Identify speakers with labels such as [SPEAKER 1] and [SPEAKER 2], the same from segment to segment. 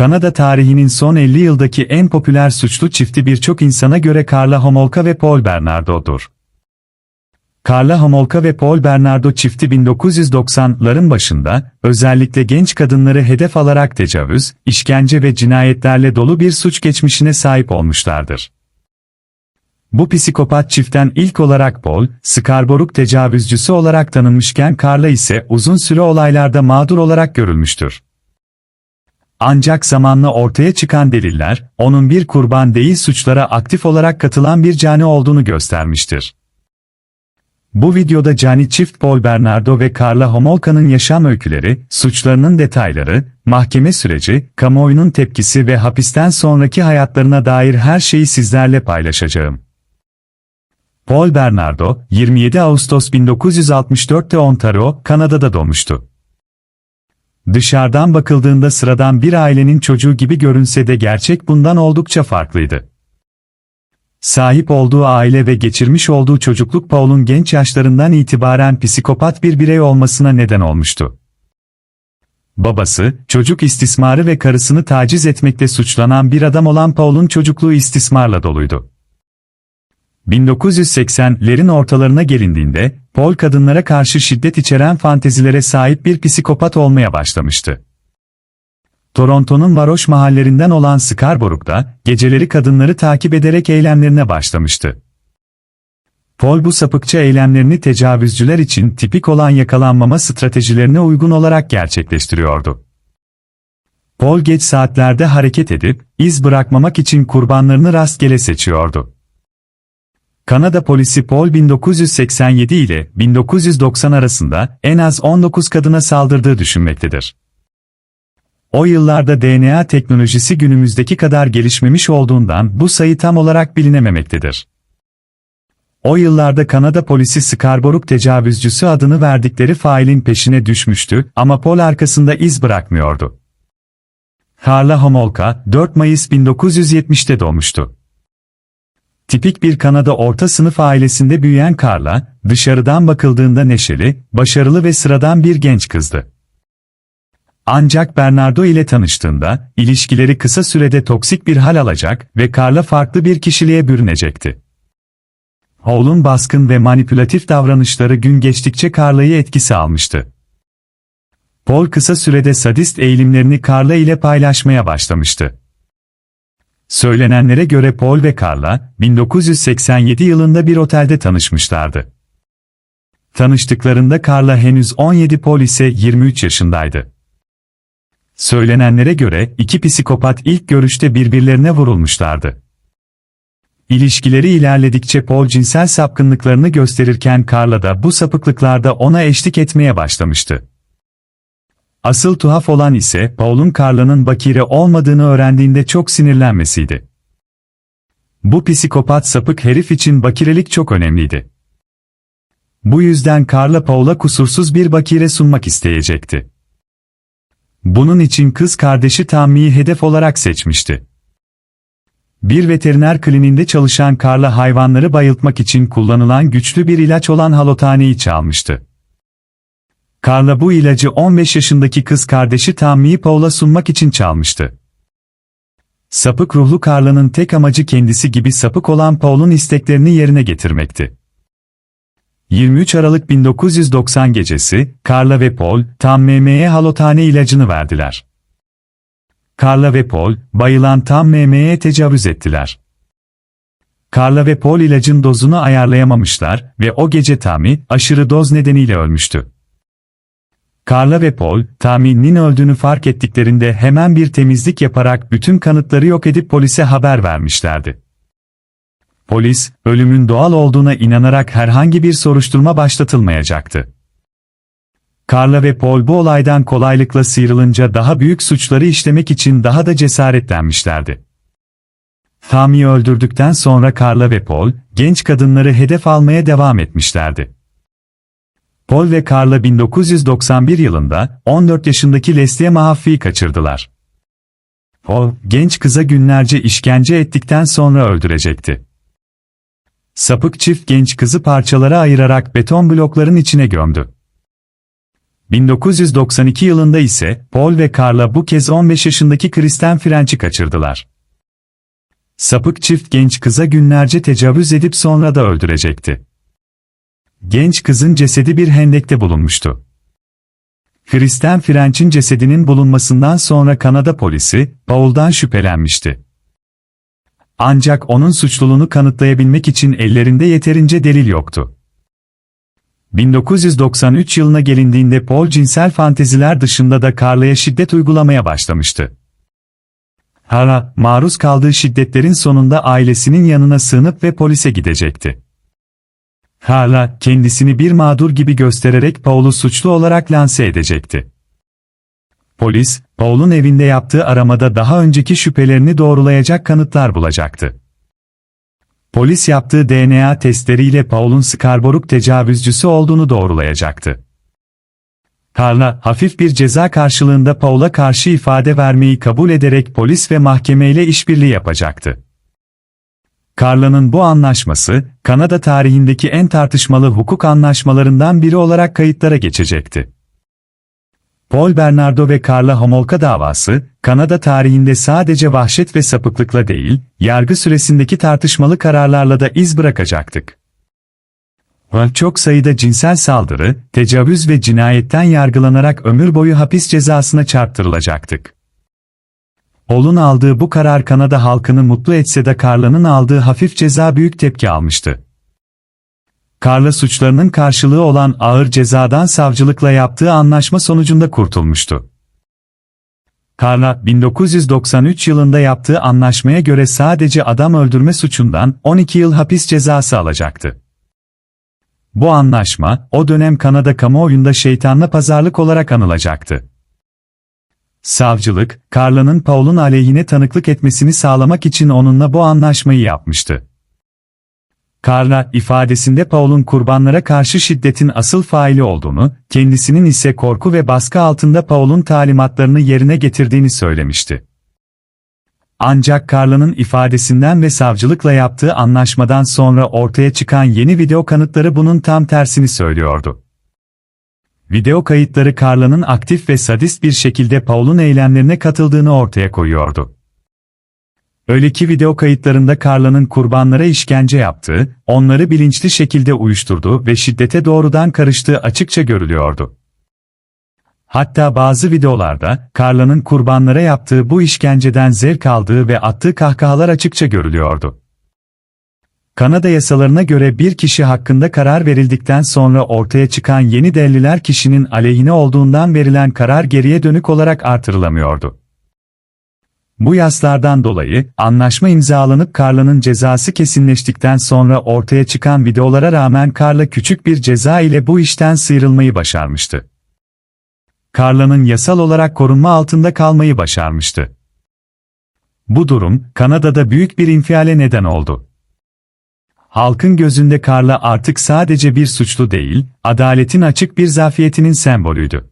[SPEAKER 1] Kanada tarihinin son 50 yıldaki en popüler suçlu çifti birçok insana göre Carla Homolka ve Paul Bernardo'dur. Carla Homolka ve Paul Bernardo çifti 1990'ların başında, özellikle genç kadınları hedef alarak tecavüz, işkence ve cinayetlerle dolu bir suç geçmişine sahip olmuşlardır. Bu psikopat çiftten ilk olarak Paul, Scarborough tecavüzcüsü olarak tanınmışken Carla ise uzun süre olaylarda mağdur olarak görülmüştür. Ancak zamanla ortaya çıkan deliller, onun bir kurban değil suçlara aktif olarak katılan bir cani olduğunu göstermiştir. Bu videoda cani çift Paul Bernardo ve Carla Homolka'nın yaşam öyküleri, suçlarının detayları, mahkeme süreci, kamuoyunun tepkisi ve hapisten sonraki hayatlarına dair her şeyi sizlerle paylaşacağım. Paul Bernardo, 27 Ağustos 1964'te Ontario, Kanada'da doğmuştu. Dışarıdan bakıldığında sıradan bir ailenin çocuğu gibi görünse de gerçek bundan oldukça farklıydı. Sahip olduğu aile ve geçirmiş olduğu çocukluk Paul'un genç yaşlarından itibaren psikopat bir birey olmasına neden olmuştu. Babası, çocuk istismarı ve karısını taciz etmekle suçlanan bir adam olan Paul'un çocukluğu istismarla doluydu. 1980'lerin ortalarına gelindiğinde, Paul kadınlara karşı şiddet içeren fantezilere sahip bir psikopat olmaya başlamıştı. Toronto'nun varoş mahallerinden olan Scarborough'da, geceleri kadınları takip ederek eylemlerine başlamıştı. Paul bu sapıkça eylemlerini tecavüzcüler için tipik olan yakalanmama stratejilerine uygun olarak gerçekleştiriyordu. Paul geç saatlerde hareket edip, iz bırakmamak için kurbanlarını rastgele seçiyordu. Kanada polisi Paul 1987 ile 1990 arasında en az 19 kadına saldırdığı düşünmektedir. O yıllarda DNA teknolojisi günümüzdeki kadar gelişmemiş olduğundan bu sayı tam olarak bilinememektedir. O yıllarda Kanada polisi Scarborough tecavüzcüsü adını verdikleri failin peşine düşmüştü ama Paul arkasında iz bırakmıyordu. Carla Homolka, 4 Mayıs 1970'te doğmuştu. Tipik bir Kanada orta sınıf ailesinde büyüyen Carla, dışarıdan bakıldığında neşeli, başarılı ve sıradan bir genç kızdı. Ancak Bernardo ile tanıştığında, ilişkileri kısa sürede toksik bir hal alacak ve Carla farklı bir kişiliğe bürünecekti. Hall'un baskın ve manipülatif davranışları gün geçtikçe Carla'yı etkisi almıştı. Paul kısa sürede sadist eğilimlerini Carla ile paylaşmaya başlamıştı. Söylenenlere göre Paul ve Carla, 1987 yılında bir otelde tanışmışlardı. Tanıştıklarında Carla henüz 17 Paul ise 23 yaşındaydı. Söylenenlere göre iki psikopat ilk görüşte birbirlerine vurulmuşlardı. İlişkileri ilerledikçe Paul cinsel sapkınlıklarını gösterirken Carla da bu sapıklıklarda ona eşlik etmeye başlamıştı. Asıl tuhaf olan ise Paul'un Carla'nın bakire olmadığını öğrendiğinde çok sinirlenmesiydi. Bu psikopat sapık herif için bakirelik çok önemliydi. Bu yüzden Carla Paul'a kusursuz bir bakire sunmak isteyecekti. Bunun için kız kardeşi Tammy'yi hedef olarak seçmişti. Bir veteriner kliniğinde çalışan Carla hayvanları bayıltmak için kullanılan güçlü bir ilaç olan halotaneyi çalmıştı. Carla bu ilacı 15 yaşındaki kız kardeşi Tammy'yi Paul'a sunmak için çalmıştı. Sapık ruhlu Carla'nın tek amacı kendisi gibi sapık olan Paul'un isteklerini yerine getirmekti. 23 Aralık 1990 gecesi, Carla ve Paul, Tam MM'ye halotane ilacını verdiler. Carla ve Paul, bayılan Tam MM'ye tecavüz ettiler. Carla ve Paul ilacın dozunu ayarlayamamışlar ve o gece Tammy, aşırı doz nedeniyle ölmüştü. Carla ve Paul, Tammy'nin öldüğünü fark ettiklerinde hemen bir temizlik yaparak bütün kanıtları yok edip polise haber vermişlerdi. Polis, ölümün doğal olduğuna inanarak herhangi bir soruşturma başlatılmayacaktı. Carla ve Paul bu olaydan kolaylıkla sıyrılınca daha büyük suçları işlemek için daha da cesaretlenmişlerdi. Tammy'yi öldürdükten sonra Carla ve Paul, genç kadınları hedef almaya devam etmişlerdi. Paul ve Carla 1991 yılında 14 yaşındaki Leslie Mahaffey'i kaçırdılar. Paul, genç kıza günlerce işkence ettikten sonra öldürecekti. Sapık çift genç kızı parçalara ayırarak beton blokların içine gömdü. 1992 yılında ise Paul ve Carla bu kez 15 yaşındaki Kristen French'i kaçırdılar. Sapık çift genç kıza günlerce tecavüz edip sonra da öldürecekti. Genç kızın cesedi bir hendekte bulunmuştu. Kristen French'in cesedinin bulunmasından sonra Kanada polisi, Paul'dan şüphelenmişti. Ancak onun suçluluğunu kanıtlayabilmek için ellerinde yeterince delil yoktu. 1993 yılına gelindiğinde Paul cinsel fanteziler dışında da Carla'ya şiddet uygulamaya başlamıştı. Hara, maruz kaldığı şiddetlerin sonunda ailesinin yanına sığınıp ve polise gidecekti. Carla, kendisini bir mağdur gibi göstererek Paul'u suçlu olarak lanse edecekti. Polis, Paul'un evinde yaptığı aramada daha önceki şüphelerini doğrulayacak kanıtlar bulacaktı. Polis yaptığı DNA testleriyle Paul'un Scarborough tecavüzcüsü olduğunu doğrulayacaktı. Carla, hafif bir ceza karşılığında Paul'a karşı ifade vermeyi kabul ederek polis ve mahkemeyle işbirliği yapacaktı. Carla'nın bu anlaşması, Kanada tarihindeki en tartışmalı hukuk anlaşmalarından biri olarak kayıtlara geçecekti. Paul Bernardo ve Carla Homolka davası, Kanada tarihinde sadece vahşet ve sapıklıkla değil, yargı süresindeki tartışmalı kararlarla da iz bırakacaktık. Çok sayıda cinsel saldırı, tecavüz ve cinayetten yargılanarak ömür boyu hapis cezasına çarptırılacaktık. Paul'un aldığı bu karar Kanada halkını mutlu etse de Carla'nın aldığı hafif ceza büyük tepki almıştı. Carla suçlarının karşılığı olan ağır cezadan savcılıkla yaptığı anlaşma sonucunda kurtulmuştu. Carla, 1993 yılında yaptığı anlaşmaya göre sadece adam öldürme suçundan 12 yıl hapis cezası alacaktı. Bu anlaşma, o dönem Kanada kamuoyunda şeytanla pazarlık olarak anılacaktı. Savcılık, Carla'nın Paul'un aleyhine tanıklık etmesini sağlamak için onunla bu anlaşmayı yapmıştı. Carla, ifadesinde Paul'un kurbanlara karşı şiddetin asıl faili olduğunu, kendisinin ise korku ve baskı altında Paul'un talimatlarını yerine getirdiğini söylemişti. Ancak Carla'nın ifadesinden ve savcılıkla yaptığı anlaşmadan sonra ortaya çıkan yeni video kanıtları bunun tam tersini söylüyordu. Video kayıtları Carla'nın aktif ve sadist bir şekilde Paul'un eylemlerine katıldığını ortaya koyuyordu. Öyle ki video kayıtlarında Carla'nın kurbanlara işkence yaptığı, onları bilinçli şekilde uyuşturduğu ve şiddete doğrudan karıştığı açıkça görülüyordu. Hatta bazı videolarda, Carla'nın kurbanlara yaptığı bu işkenceden zevk aldığı ve attığı kahkahalar açıkça görülüyordu. Kanada yasalarına göre bir kişi hakkında karar verildikten sonra ortaya çıkan yeni deliller kişinin aleyhine olduğundan verilen karar geriye dönük olarak artırılamıyordu. Bu yaslardan dolayı, anlaşma imzalanıp Carla'nın cezası kesinleştikten sonra ortaya çıkan videolara rağmen Carla küçük bir ceza ile bu işten sıyrılmayı başarmıştı. Carla'nın yasal olarak korunma altında kalmayı başarmıştı. Bu durum, Kanada'da büyük bir infiale neden oldu. Halkın gözünde Carla artık sadece bir suçlu değil, adaletin açık bir zafiyetinin sembolüydü.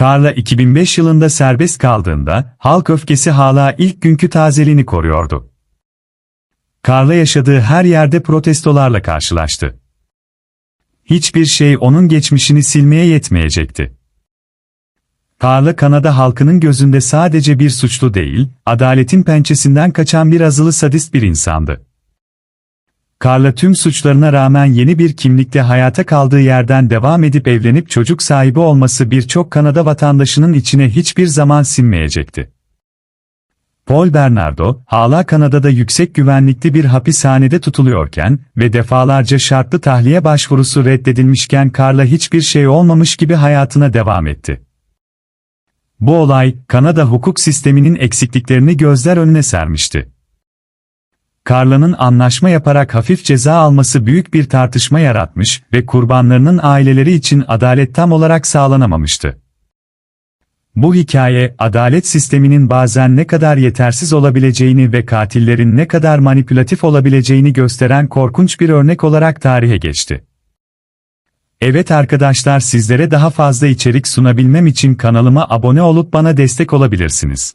[SPEAKER 1] Carla 2005 yılında serbest kaldığında, halk öfkesi hala ilk günkü tazeliğini koruyordu. Carla yaşadığı her yerde protestolarla karşılaştı. Hiçbir şey onun geçmişini silmeye yetmeyecekti. Carla Kanada halkının gözünde sadece bir suçlu değil, adaletin pençesinden kaçan bir azılı sadist bir insandı. Carla tüm suçlarına rağmen yeni bir kimlikle hayata kaldığı yerden devam edip evlenip çocuk sahibi olması birçok Kanada vatandaşının içine hiçbir zaman sinmeyecekti. Paul Bernardo, hala Kanada'da yüksek güvenlikli bir hapishanede tutuluyorken ve defalarca şartlı tahliye başvurusu reddedilmişken Carla hiçbir şey olmamış gibi hayatına devam etti. Bu olay, Kanada hukuk sisteminin eksikliklerini gözler önüne sermişti. Carla'nın anlaşma yaparak hafif ceza alması büyük bir tartışma yaratmış ve kurbanlarının aileleri için adalet tam olarak sağlanamamıştı. Bu hikaye, adalet sisteminin bazen ne kadar yetersiz olabileceğini ve katillerin ne kadar manipülatif olabileceğini gösteren korkunç bir örnek olarak tarihe geçti. Evet arkadaşlar sizlere daha fazla içerik sunabilmem için kanalıma abone olup bana destek olabilirsiniz.